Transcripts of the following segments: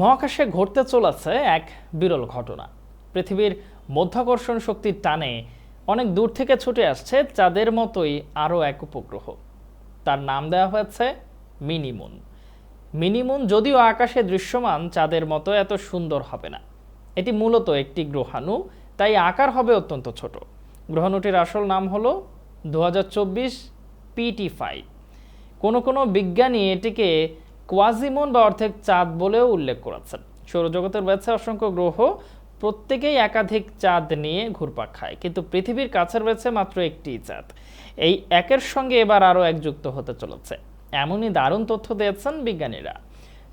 মহাকাশে ঘটতে চলেছে এক বিরল ঘটনা। পৃথিবীর মধ্যাকর্ষণ শক্তির টানে অনেক দূর থেকে ছুটে আসছে চাঁদের মতোই আরও এক উপগ্রহ। তার নাম দেওয়া হয়েছে মিনিমুন। মিনিমুন যদিও আকাশে দৃশ্যমান, চাঁদের মতো এত সুন্দর হবে না। এটি মূলত একটি গ্রহাণু, তাই আকার হবে অত্যন্ত ছোট। গ্রহাণুটির আসল নাম হল দু হাজার চব্বিশ পিটি ফাইভ। কোনো কোনো বিজ্ঞানী এটিকে কোয়াজিমন বা অর্ধেক চাঁদ বলেও উল্লেখ করেছেন। সৌরজগতের রয়েছে অসংখ্য গ্রহ প্রত্যেকেই একাধিক চাঁদ নিয়ে ঘুরপাক খায়, কিন্তু পৃথিবীর কাছে রয়েছে মাত্র একটি চাঁদ। এই একের সঙ্গে এবার আরও এক যুক্ত হতে চলেছে। এমনই দারুণ তথ্য দিয়েছেন বিজ্ঞানীরা।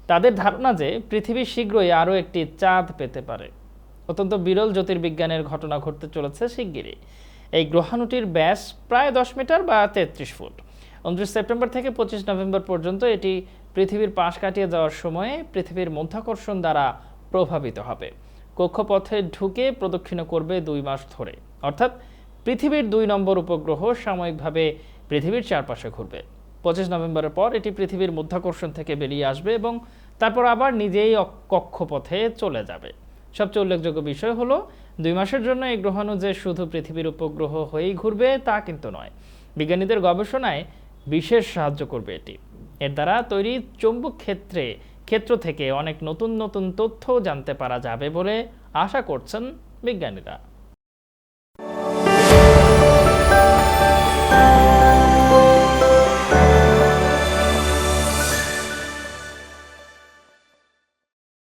তাদের ধারণা যে পৃথিবী শীঘ্রই আরও একটি চাঁদ পেতে পারে। অত্যন্ত বিরল জ্যোতির্বিজ্ঞানের ঘটনা ঘটতে চলেছে শিগগিরই। এই গ্রহাণুটির ব্যাস প্রায় দশ মিটার বা তেত্রিশ ফুট। উনত্রিশ সেপ্টেম্বর থেকে পঁচিশ নভেম্বর পর্যন্ত এটি পৃথিবীর পাশ কাটিয়ে যাওয়ার সময়ে পৃথিবীর মধ্যাকর্ষণ দ্বারা প্রভাবিত হবে। কক্ষপথে ঢুকে প্রদক্ষিণ করবে দুই মাস ধরে। অর্থাৎ পৃথিবীর দুই নম্বর উপগ্রহ সাময়িকভাবে পৃথিবীর চারপাশে ঘুরবে। পঁচিশ নভেম্বরের পর এটি পৃথিবীর মধ্যাকর্ষণ থেকে বেরিয়ে আসবে এবং তারপর আবার নিজেই কক্ষপথে চলে যাবে। সবচেয়ে উল্লেখযোগ্য বিষয় হলো, দুই মাসের জন্য এই গ্রহাণু যে শুধু পৃথিবীর উপগ্রহ হয়েই ঘুরবে তা কিন্তু নয়। বিজ্ঞানীদের গবেষণায় বিশেষ সাহায্য করবে এটি। এর দ্বারা তৈরি চৌম্বক ক্ষেত্রে, ক্ষেত্র থেকে অনেক নতুন নতুন তথ্য জানতে পারা যাবে বলে আশা করছেন বিজ্ঞানীরা।